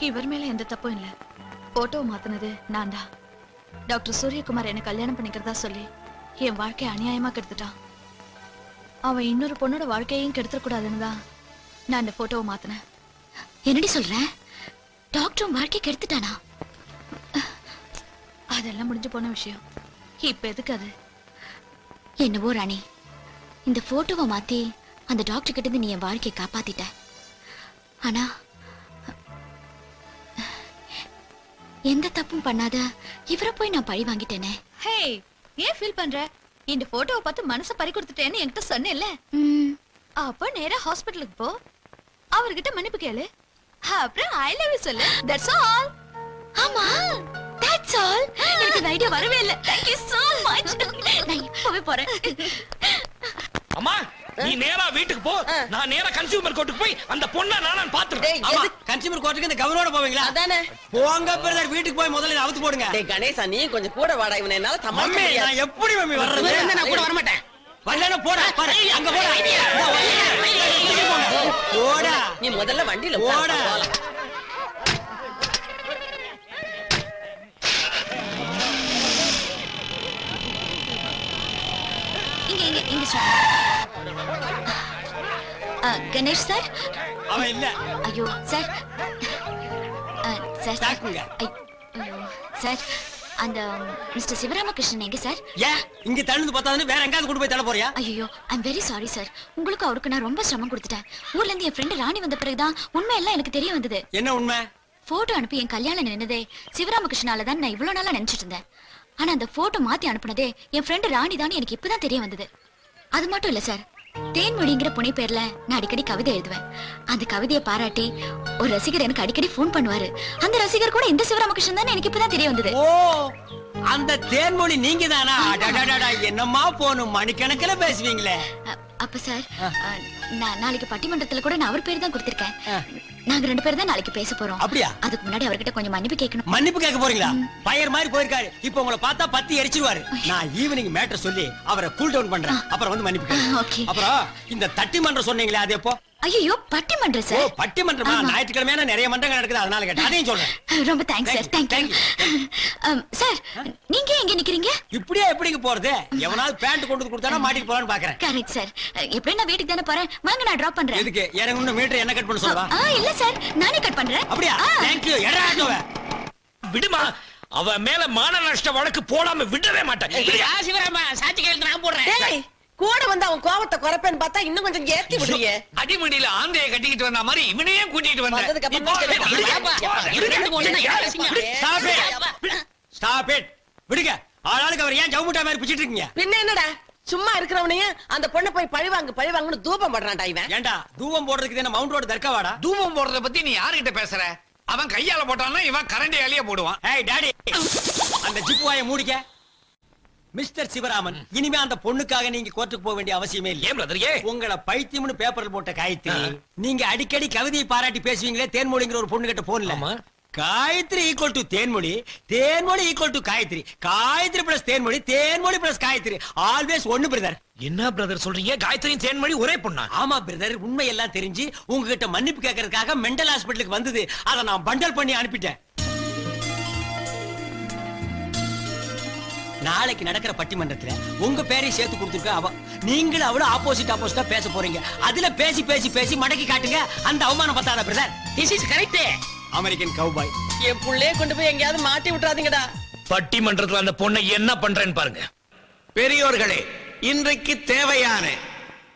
இவர் மேல எந்த தப்பும் இல்ல. போட்டோவை மாத்தினது நான் தான் டாக்டர் சூரியகுமார் என்ன கல்யாணம் பண்ணிக்கிறதா சொல்லி என் வாழ்க்கைய அநியாயமா கெடுத்துட்டான். அவன் இன்னொரு பொண்ணோட வாழ்க்கையையும் கெடுத்துடக்கூடாதுன்னு தான் நான் இந்த போட்டோவை மாத்தினேன். என்னடி சொல்ற? டாக்டர் வாழ்க்கை கெடுத்துட்டானா? அதெல்லாம் முடிஞ்சு போன விஷயம். இப்ப எதுக்கு அது? என்னவோ ராணி. இந்த போட்டோவை மாத்தி அந்த டாக்டர் கிட்ட நீ என் வாழ்க்கையை காப்பாத்திட்ட. ஆனா எந்த தப்பும் பண்ணாத. இவரை போய் நான் பழி வாங்கிட்டேனே. ஹே ஏன் ஃபீல் பண்ற? இந்த போட்டோவை பார்த்து மனசை பறி கொடுத்துட்டேன்னு என்கிட்ட சொன்னேன்ல. ம், அப்ப நேரா ஹாஸ்பிடலுக்கு போ. அவர்கிட்ட மன்னிப்பு கேளு. அப்புறம் ஐ லவ் யூ சொல்லு. தட்ஸ் ஆல் ஆமா. தட்ஸ் ஆல் எனக்கு இந்த ஐடியா வரவே இல்ல. Thank you so much. நான் இப்பவே போறேன். அம்மா நீ நேரா வீட்டுக்கு போ. நான் நேரா கன்சியூமர் கோர்ட்டுக்கு போய் அந்த பொண்ணை நானும் பாத்துறேன் கன்சியூமர் கோர்ட்டுக்கு இந்த கவரோட போவீங்களா? அதானே. போங்க பிரதர் வீட்டுக்கு போய் முதல்ல அவுத்து போடுங்க. டேய் கணேசா நீ கொஞ்சம் கூட வாடா. இவனை என்னால மம்மி தமாஷா முடியாது. நான் எப்படி மம்மி வர்றது? நான் கூட வரமாட்டேன். வரலன்னா போடா பாரு. அங்க போடா. போடா. நீ முதல்ல வண்டியில போடா. இங்க இங்க இங்க ஆ, கணேஷ் சார்? அவன் இல்ல. ஐயோ சார். ஆ, சார் தாக்குங்க. ஐ- சார் அந்த மிஸ்டர் சிவராமகிருஷ்ணன் எங்க சார்? ஏன்? இங்க தழுந்து பார்த்தாதுன்னு வேற எங்காவது கொண்டு போய் தள்ள போறியா? ஐயோ ஐம் வெரி சாரி சார் உங்களுக்கு அவருக்கு நான் ரொம்ப சிரமம் கொடுத்துட்டேன். ஊர்ல இருந்து என் ஃப்ரெண்டு ராணி வந்த பிறகுதான் உண்மை எல்லாம் எனக்கு தெரிய வந்தது. என்ன உண்மை? போட்டோ அனுப்பி என் கல்யாணம் நின்னதே சிவராமகிருஷ்ணால தான் நான் இவ்வளவு நாளா நினைச்சிட்டு இருந்தேன். ஆனா அந்த போட்டோ மாத்தி அனுப்புனதே என் ஃப்ரெண்டு ராணி தான் எனக்கு இப்பதான் தெரிய வந்தது. அது மட்டும் இல்ல சார் தேன்மொழிங்கிற புனை பேர்ல நான் அடிக்கடி கவிதை எழுதுவேன். அந்த கவிதையை பாராட்டி ஒரு ரசிகர் எனக்கு அடிக்கடி ஃபோன் பண்ணுவாரு. அந்த ரசிகர் கூட இந்த சிவராமகிருஷ்ணன் தான்? எனக்கு இப்பதான் தெரிய வந்தது. ஓ அந்த தேன்மொழி நீங்க தானா என்னம்மா போனும் மணிக்கணக்கில பேசுவீங்களே. அப்ப சார் நான் நாளைக்கு பட்டிமன்றத்துல கூட நான் அவர் பேர் தான் கொடுத்திருக்கேன் நாங்க ரெண்டு பேரும் தான் நாளைக்கு பேச போறோம். அப்படியா? அதுக்கு முன்னாடி அவர்கிட்ட கொஞ்சம் மன்னிப்பு கேட்கணும். மன்னிப்பு கேட்க போறீங்களா? பயர் மாதிரி போயிருக்காரு. இப்ப உங்களை பார்த்தா பத்தி எரிச்சிருவாரு. நான் ஈவினிங் மேட்டர் சொல்லி அவரை கூல் டவுன் பண்றேன். அப்புறம் வந்து மன்னிப்பு. அப்புறம் இந்த தட்டி மன்றம் சொன்னீங்களே அது எப்போ? ஐயோ பட்டிமன்றம் ஓ சார் பட்டிமன்றமா. ஞாயிற்றுக்கிழமையான நிறைய மன்றங்கள் நடக்குது அதனால கேட்டேன். அதையும் சொல்றேன். ரொம்ப thanks sir thank you sir நீங்க எங்க நிக்கிறீங்க? இப்படியே எப்படிங்க போறது? எவனாவது பேண்ட் கொண்டு வந்து கொடுத்தானா மாட்டிட்டு போலான்னு பாக்குறேன். கரெக்ட் சார் எப்படி நான் வீட்டுக்கு தானே போறேன். வாங்க நான் டிராப் பண்றேன். எதுக்கு? எனக்கு இன்னும் மீட்டர் என்ன கட் பண்ண சொல்லவா? இல்ல சார் நானே கட் பண்றேன். அப்படியா? ஆ. தேங்க்யூ எடா ஆட்டோவ விடுமா அவ மேல மான நஷ்ட வழக்கு போடாம விடவே மாட்டேன். சாட்சி கையெழுத்து நான் போடுறேன். டேய் கூட வந்து அவன் கோவத்தை குறைப்பேன்னு பார்த்தா இன்னும் கொஞ்சம் ஏத்தி விடுறியே. அடிமடியில ஆந்தைய கட்டிக்கிட்டு வந்த மாதிரி இவனையும் கூட்டிட்டு வந்தேன் விடுங்க. ஆளாளுக்கு அவர் ஏன் ஜவுமுட்டா மாதிரி பிச்சிட்டு இருக்கீங்க? பின்ன என்னடா? சும்மா இருக்கிறவனையும் அந்த பொண்ணை போய் பழி வாங்கு பழி வாங்குன்னு தூபம் பண்றான்டா இவன். ஏன்டா? தூவம் போடுறதுக்கு என்ன மவுண்ட் ரோடு தர்க்கவாடா தூபம் போடுறத பத்தி நீ யாருகிட்ட பேசுற? அவன் கையால போட்டான்னா இவன் கரண்டியாலேயே போடுவான். ஏய் டாடி. அந்த ஜிப்பு வாயை மூடிக்க. மிஸ்டர் சிவராமன் இனிமே அந்த பொண்ணுக்காக நீங்க கோர்ட்டுக்கு போக வேண்டிய அவசியமே இல்ல. பிரதர் ஏன் உங்களை பைத்தியம்னு பேப்பர்ல போட்ட காயத்ரி. நீங்க அடிக்கடி கவிதையை பாராட்டி பேசுவீங்களே தேன்மொழிங்கிற ஒரு பொண்ணு கிட்ட போன்ல. Gayathri equal to Thenmozhi Thenmozhi equal to Gayathri. Gayathri plus Thenmozhi Thenmozhi plus Gayathri. Always ஒண்ணு பிரதர் என்ன பிரதர் சொல்றீங்க? காயத்ரியும் தேன்மொழி ஒரே பொண்ணா? ஆமா பிரதர் உண்மை எல்லாம் தெரிஞ்சு உங்ககிட்ட மன்னிப்பு கேட்கறதுக்காக மெண்டல் ஹாஸ்பிட்டலுக்கு வந்தது. அதை நான் பண்டல் பண்ணி அனுப்பிட்டேன். நாளைக்கு நடக்கிற பட்டிமன்றத்துல உங்க பேரையும் சேர்த்து கொடுத்துருக்க அவ நீங்களும் அவளும் ஆப்போசிட் ஆப்போசிட்டா பேச போறீங்க. அதுல பேசி பேசி பேசி மடக்கி காட்டுங்க. அந்த அவமானம் பத்தாத brother this is correct American cowboy என் புள்ளைய கொண்டு போய் எங்கேயாவது மாட்டி விட்டுறாதீங்கடா. பட்டிமன்றத்துல அந்த பொண்ணை என்ன பண்றேன்னு பாருங்க. பெரியோர்களே இன்றைக்கு தேவையான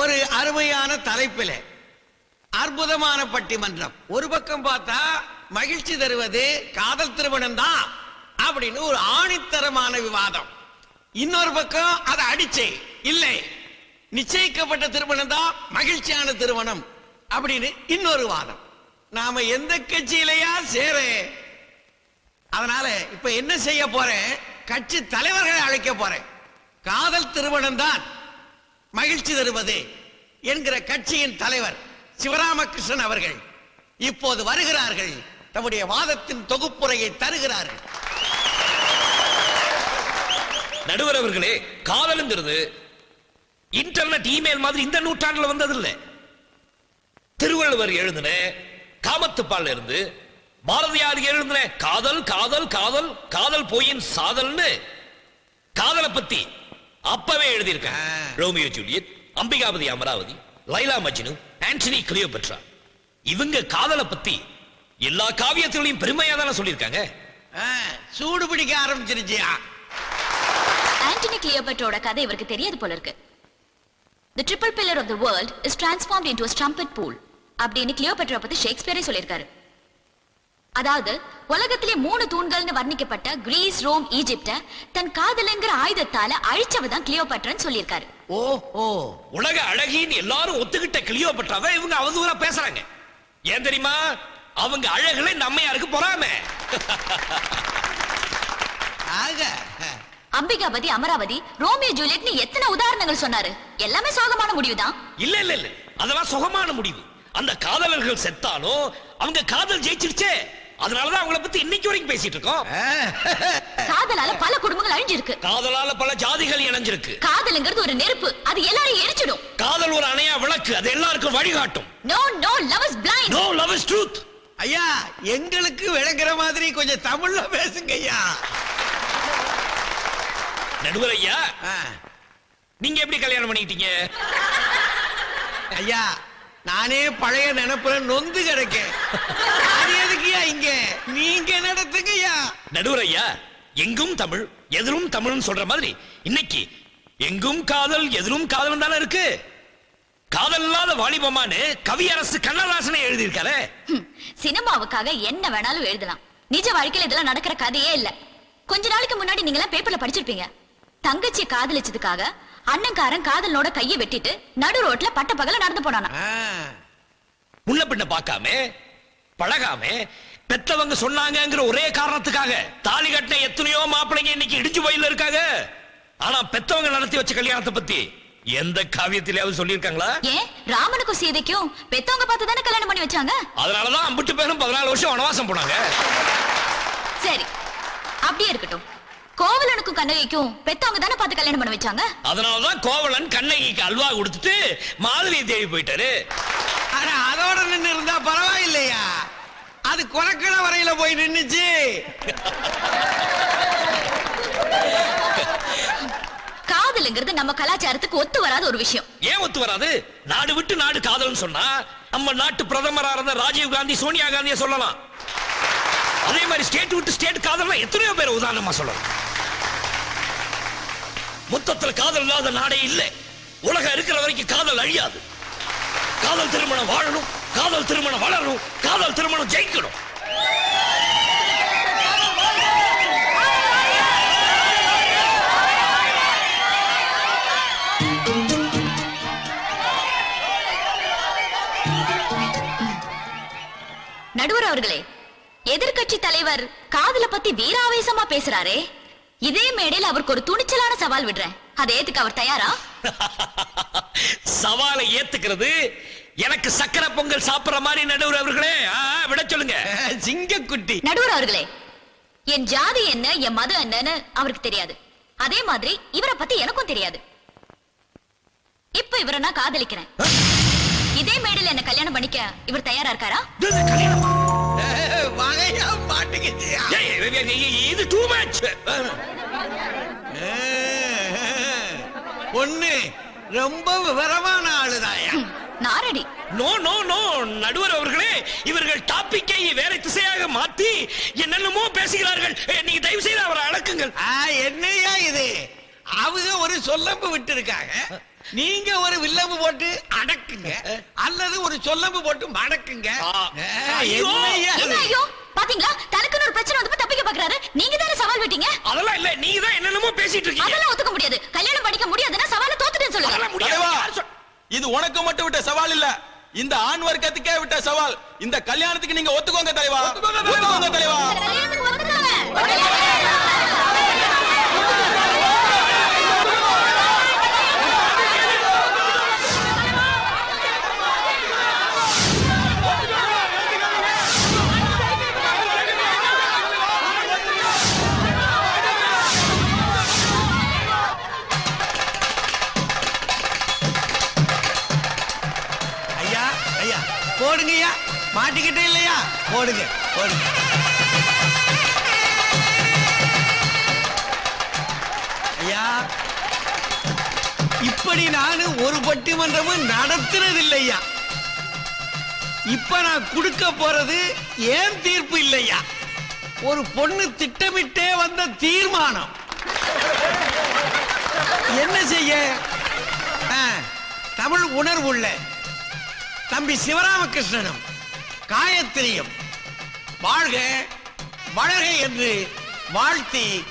ஒரு அருமையான தலைப்பில அற்புதமான பட்டிமன்றம். ஒரு பக்கம் பார்த்தா மகிழ்ச்சி தருவது காதல் திருமணம் தான் அப்படின்னு ஒரு ஆணித்தரமான விவாதம். இன்னொரு பக்கம் அதை அடிச்சே. இல்லை. நிச்சயிக்கப்பட்ட திருமணம் தான் மகிழ்ச்சியான திருமணம் அப்படின்னு இன்னொரு வாதம். நாம எந்த கட்சியிலையா சேர. அதனால இப்ப என்ன செய்ய போறேன்? கட்சி தலைவர்களை அழைக்க போறேன். காதல் திருமணம் தான் மகிழ்ச்சி தருவது என்கிற கட்சியின் தலைவர் சிவராமகிருஷ்ணன் அவர்கள் இப்போது வருகிறார்கள். தம்முடைய வாதத்தின் தொகுப்புரையை தருகிறார்கள். நடுவர் அவர்களே காதலுங்கிறது இன்டர்நெட் இமெயில் மாதிரி இந்த நூற்றாண்டுல வந்தது இல்ல திருவள்ளுவர் எழுதின காமத்துப்பால் இருந்து பாரதியார் எழுதின காதல் காதல் காதல் காதல் போயின் சாதல்னு காதலை பத்தி அப்பவே எழுதியிருக்காங்க. Romeo Juliet Ambikapathi Amaravathi Laila Majnu Antony Cleopatra. இவங்க காதலை பத்தி எல்லா காவியத்திலையும் பெருமையா தானே சொல்லியிருக்காங்க. சூடு பிடிக்க ஆரம்பிச்சிருச்சியா? ஆண்டனி கிளியோபட்ரோட கதை இவருக்கு தெரியாது போல இருக்கு. The triple pillar of the world is transformed into a strumpet pool அப்படின்னு கிளியோபட்ரா பத்தி ஷேக்ஸ்பியரே சொல்லியிருக்காரு. அதாவது உலகத்திலே மூணு தூண்கள்னு வர்ணிக்கப்பட்ட கிரீஸ் ரோம் ஈஜிப்ட தன் காதலுங்கிற ஆயுதத்தால அழிச்சவ தான் கிளியோபட்ரான்னு சொல்லியிருக்காரு. ஓ ஓ உலக அழகின்னு எல்லாரும் ஒத்துக்கிட்ட கிளியோபெட்ராவை இவங்க அவதூறா பேசுறாங்க. ஏன் தெரியுமா? அவங்க அழகுல நம்மையாருக்கு பொறாம? ஆக அம்பிகாபதி அமராவதி ரோமியோ ஜூலியட்னு எத்தனை உதாரணங்கள் சொன்னாரு? எல்லாமே சோகமான முடிவுதான். இல்ல இல்ல இல்ல. அதெல்லாம் சுகமான முடிவு. அந்த காதலர்கள் செத்தாலும் அவங்க காதல் ஜெயிச்சிருச்சே. அதனாலதான் அவங்கள பத்தி இன்னைக்கு வரைக்கும் பேசிட்டு இருக்கோம். காதலால பல குடும்பங்கள் அழிஞ்சிருக்கு. காதலால பல ஜாதிகள் இணைஞ்சிருக்கு. காதலுங்கிறது ஒரு நெருப்பு. அது எல்லாரையும் எரிச்சிடும். காதல் ஒரு அணையா விளக்கு. அது எல்லாருக்கும் வழிகாட்டும். No no love is blind no love is truth ஐயா எங்களுக்கு விளங்குற மாதிரி கொஞ்சம் தமிழ்ல பேசுங்க ஐயா. நடுவர் ஐயா நீங்க எப்படி கல்யாணம் பண்ணிக்கிட்டீங்க? ஐயா நானே பழைய நினைப்புல நொந்து கிடக்கேன். அது எதுக்குயா இங்க? நீங்க நடத்துங்க ஐயா நடுவர் ஐயா எங்கும் தமிழ் எதிரும் தமிழ்னு சொல்ற மாதிரி இன்னைக்கு எங்கும் காதல் எதிரும் காதல் தானே இருக்கு? காதல் இல்லாத வாலிபமானு கவியரசு கண்ணதாசனை எழுதியிருக்காரு. சினிமாவுக்காக என்ன வேணாலும் எழுதலாம். நிஜ வாழ்க்கையில இதெல்லாம் நடக்கிற கதையே இல்ல. கொஞ்ச நாளைக்கு முன்னாடி நீங்க எல்லாம் பேப்பர்ல படிச்சிருப்பீங்க. தங்கச்சியை காதலிச்சதுக்காக அண்ணன்காரன் காதலனோட கையை வெட்டிட்டு நடு ரோட்ல பட்ட பகல நடந்து போனானா? முன்ன பின்ன பார்க்காம பழகாம பெத்தவங்க சொன்னாங்கங்கிற ஒரே காரணத்துக்காக தாலி கட்டின எத்தனையோ மாப்பிள்ளைங்க இன்னைக்கு இடிஞ்சு வயல்ல இருக்காங்க. ஆனா பெத்தவங்க நடத்தி வச்ச கல்யாணத்தை பத்தி எந்த காவியத்திலேயாவது சொல்லியிருக்காங்களா? ஏன்? ராமனுக்கும் சீதைக்கும் பெத்தவங்க பார்த்து தானே கல்யாணம் பண்ணி வச்சாங்க? அதனாலதான் அம்பிட்டு பேரும் பதினாலு வருஷம் வனவாசம் போனாங்க. சரி அப்படியே இருக்கட்டும். கோவலனுக்கும் கண்ணகிக்கும் பெத்தவங்க தானே பார்த்து கல்யாணம் பண்ணி வச்சாங்க? அதனாலதான் கோவலன் கண்ணகிக்கு அல்வா கொடுத்துட்டு மாதுளையை தேடி போயிட்டாரு. அட அதோட நின்னு இருந்தா பரவாயில்லையா? அது கொலக்கண வரையில போய் நின்னுச்சு. காதலுங்கிறது நம்ம கலாச்சாரத்துக்கு ஒத்து வராத ஒரு விஷயம். ஏன் ஒத்து வராது? நாடு விட்டு நாடு காதல்னு சொன்னா நம்ம நாட்டு பிரதமரா இருந்த ராஜீவ் காந்தி சோனியா காந்திய சொல்லலாம். அதே மாதிரி ஸ்டேட் விட்டு ஸ்டேட் காதல்னா எத்தனையோ பேர் உதாரணமா சொல்லலாம். மொத்தத்தில் காதல் இல்லாத நாடே இல்லை. உலகம் இருக்கிற வரைக்கும் காதல் அழியாது. காதல் திருமணம் வாழணும் காதல் திருமணம் வளரணும் காதல் திருமணம் ஜெயிக்கணும். நடுவர் அவர்களே எதிர்கட்சி தலைவர் காதல பத்தி வீராவேசமா பேசுறாரே? இதே மேடையில் அவருக்கு ஒரு துணிச்சலான சவால் விடுறேன். அதை ஏத்துக்க அவர் தயாரா? சவாலை ஏத்துக்கிறது எனக்கு சக்கரை பொங்கல் சாப்பிடுற மாதிரி நடுவர் அவர்களே. விட சொல்லுங்க. சிங்கக்குட்டி. நடுவர் அவர்களே என் ஜாதி என்ன என் மதம் என்னன்னு அவருக்கு தெரியாது. அதே மாதிரி இவரை பத்தி எனக்கும் தெரியாது. இப்ப இவரை நான் காதலிக்கிறேன். இதே மேடையில் என்ன கல்யாணம் பண்ணிக்க இவர் தயாரா இருக்காரா? இது கல்யாணம் இது டூ மச் பொண்ணு ரொம்ப விவரமான ஆளுதாயா? நாரடி நோ நோ நோ நடுவர் அவர்களே இவர்கள் டாபிக்கை வேற திசையாக மாத்தி என்னென்னமோ பேசுகிறார்கள். நீங்க தயவு செய்து அவரை அடக்குங்கள். ஆ, என்னய்யா இது? அவங்க ஒரு சொல்லம்பு விட்டு இருக்காங்க நீங்க ஒரு வில்லம்பு போட்டு அடக்குங்க. அல்லது ஒரு சொல்லம்பு போட்டு மடக்குங்க. பாத்தீங்களா? தனக்குன்னு ஒரு பிரச்சனை வந்து தப்பிக்க பாக்குறாரு. நீங்க தானே சவால் விட்டீங்க? அதெல்லாம் இல்ல. நீங்க தான் என்னென்னமோ பேசிட்டு இருக்கீங்க. அதெல்லாம் ஒத்துக்க முடியாது. கல்யாணம் பண்ணிக்க முடியாதுன்னா சவால தோத்துட்டேன்னு சொல்லுங்க. இது உனக்கு மட்டும் விட்ட சவால் இல்ல. இந்த ஆண் வர்க்கத்துக்கே விட்ட சவால். இந்த கல்யாணத்துக்கு நீங்க ஒத்துக்கோங்க தலைவா. ஒத்துக்கோங்க தலைவா. கல்யாணத்துக்கு இல்லையா? ஓடுங்க ஓடுங்க ஐயா இப்படி நான் ஒரு பட்டிமன்றமும் நடத்துறது இல்லையா இப்ப நான் கொடுக்க போறது ஏன் தீர்ப்பு இல்லையா? ஒரு பொண்ணு திட்டமிட்டே வந்த தீர்மானம். என்ன செய்ய? ஆ, தமிழ் உணர்வுள்ள தம்பி சிவராமகிருஷ்ணனும். காயத்ரியும். வாழ்க வளர்க என்று வாழ்த்தி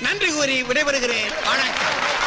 நன்றி கூறி விடைபெறுகிறேன். வணக்கம்.